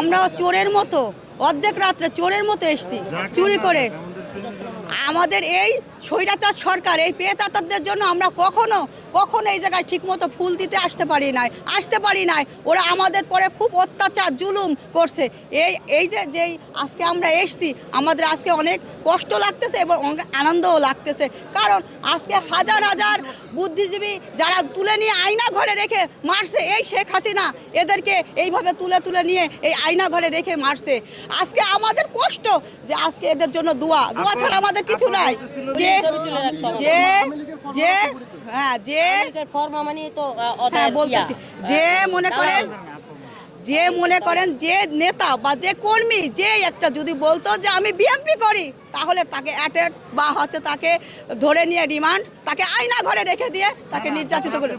আমরা চোরের মতো অর্ধেক রাত্রে চোরের মতো এসছি চুরি করে। আমাদের এই স্বৈরাচার সরকার এই পেতাতাদের জন্য আমরা কখনো কখনো এই জায়গায় ঠিকমতো ফুল দিতে আসতে পারি নাই আসতে পারি নাই। ওরা আমাদের পরে খুব অত্যাচার জুলুম করছে। এই এই যে যেই আজকে আমরা এসছি আমাদের আজকে অনেক কষ্ট লাগতেছে এবং আনন্দও লাগতেছে। কারণ আজকে হাজার হাজার বুদ্ধিজীবী যারা তুলে নিয়ে আয়না ঘরে রেখে মারছে এই শেখ হাসিনা এদেরকে এইভাবে তুলে তুলে নিয়ে এই আয়না ঘরে রেখে মারছে। আজকে আমাদের কষ্ট যে আজকে এদের জন্য দোয়া দোয়া ছাড়া আমাদের কিছু নাই। যে যে যে হ্যাঁ যে ফর্মা মানে তো আহ, হ্যাঁ বলতেছি যে মনে করেন যে মনে করেন যে নেতা বা যে কর্মী যে একটা যদি বলতো যে আমি বিএমপি করি তাহলে তাকে অ্যাটেক বা হচ্ছে তাকে ধরে নিয়ে রিমান্ড তাকে আয়না ঘরে রেখে দিয়ে তাকে নির্যাতিত করে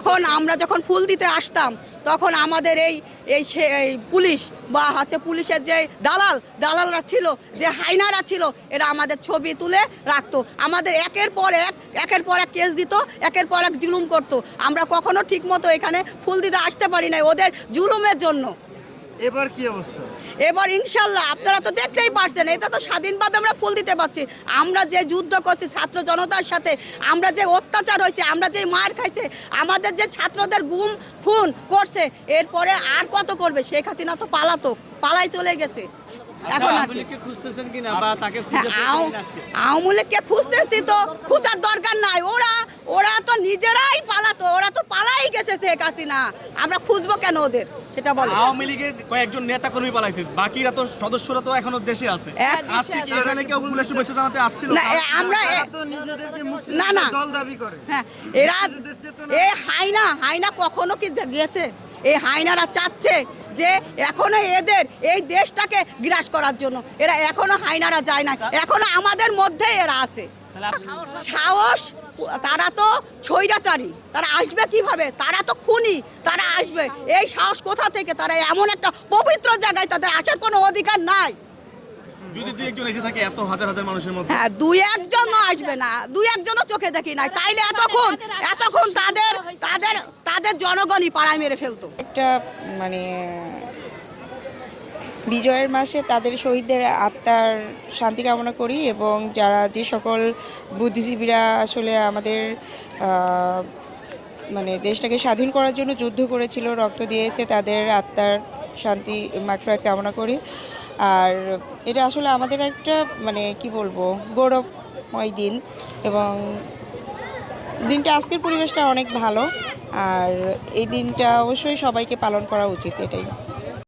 এখন আমরা যখন ফুল দিতে আসতাম তখন আমাদের এই এই পুলিশ বা হচ্ছে পুলিশের যে দালাল, দালালরা ছিল, যে হাইনারা ছিল, এরা আমাদের ছবি তুলে রাখতো। আমাদের একের পর এক, একের পর এক কেস দিত, একের পর এক জুলুম করতো। আমরা কখনো ঠিকমতো এখানে ফুল দিতে আসতে পারি না ওদের জুলুমের জন্য। এবার কি অবস্থা? এবার ইনশাল্লাহ, আপনারা তো দেখতেই পারছেন, এটা তো স্বাধীনভাবে আমরা ফুল দিতে পারছি। আমরা যে যুদ্ধ করছি ছাত্র জনতার সাথে, আমরা যে অত্যাচার হয়েছে, আমরা যে মার খাইছে, আমাদের যে ছাত্রদের গুম, খুন করছে, এরপরে আর কত করবে? শেখ হাসিনা তো পালাতো পালাই চলে গেছে। এখন হ্যাঁ খুঁজে আও- আওয়ামী লীগকে খুঁজতেছি তো খুঁজার দরকার নাই। ওরা ওরা তো নিজেরাই পালাতো ওরা তো পালাই গেছে শেখ হাসিনা। আমরা খুঁজবো কেন ওদের? সেটা বলো। আওয়ামী লীগের কয়েকজন নেতা কর্মী পালাইছে বাকিরা তো সদস্যরা তো এখনও দেশে আছে। আজকে কি এখানে কেউ ফুলের শুভেচ্ছা জানাতে আসছিল? না আমরা নিজেদেরকে মুক্তি না, না। দল দাবি করে। হ্যাঁ এরা এই হাইনা হাইনা কখনো কি গেছে? এই হাইনারা চাচ্ছে যে এখনও এদের এই দেশটাকে গ্রাস করার জন্য। এরা এখনও হাইনারা যায় না। এখনও আমাদের মধ্যে এরা আছে। সাহস তারা তো ছৈরাচারী তারা আসবে কীভাবে? তারা তো খুনি। তারা আসবে। এই সাহস কোথা থেকে? তারা এমন একটা পবিত্র জায়গায় তাদের আসার কোনো অধিকার নাই। যদি দুই একজন এসে থাকে এত হাজার হাজার মানুষের মধ্যে। হ্যাঁ দুই একজনও আসবে না। দুই একজনও চোখে দেখি নাই। তাইলে এতক্ষণ এতক্ষণ তাদের তাদের তাদের জনগণই পাড়ায় মেরে ফেলতো। একটা মানে বিজয়ের মাসে তাদের শহীদদের আত্মার শান্তি কামনা করি এবং যারা যে সকল বুদ্ধিজীবীরা আসলে আমাদের মানে দেশটাকে স্বাধীন করার জন্য যুদ্ধ করেছিল, রক্ত দিয়েছে, তাদের আত্মার শান্তি, মাগফিরাত কামনা করি। আর এটা আসলে আমাদের একটা মানে কি বলব, গৌরবময় দিন এবং দিনটা আজকের পরিবেশটা অনেক ভালো। আর এই দিনটা অবশ্যই সবাইকে পালন করা উচিত এটাই।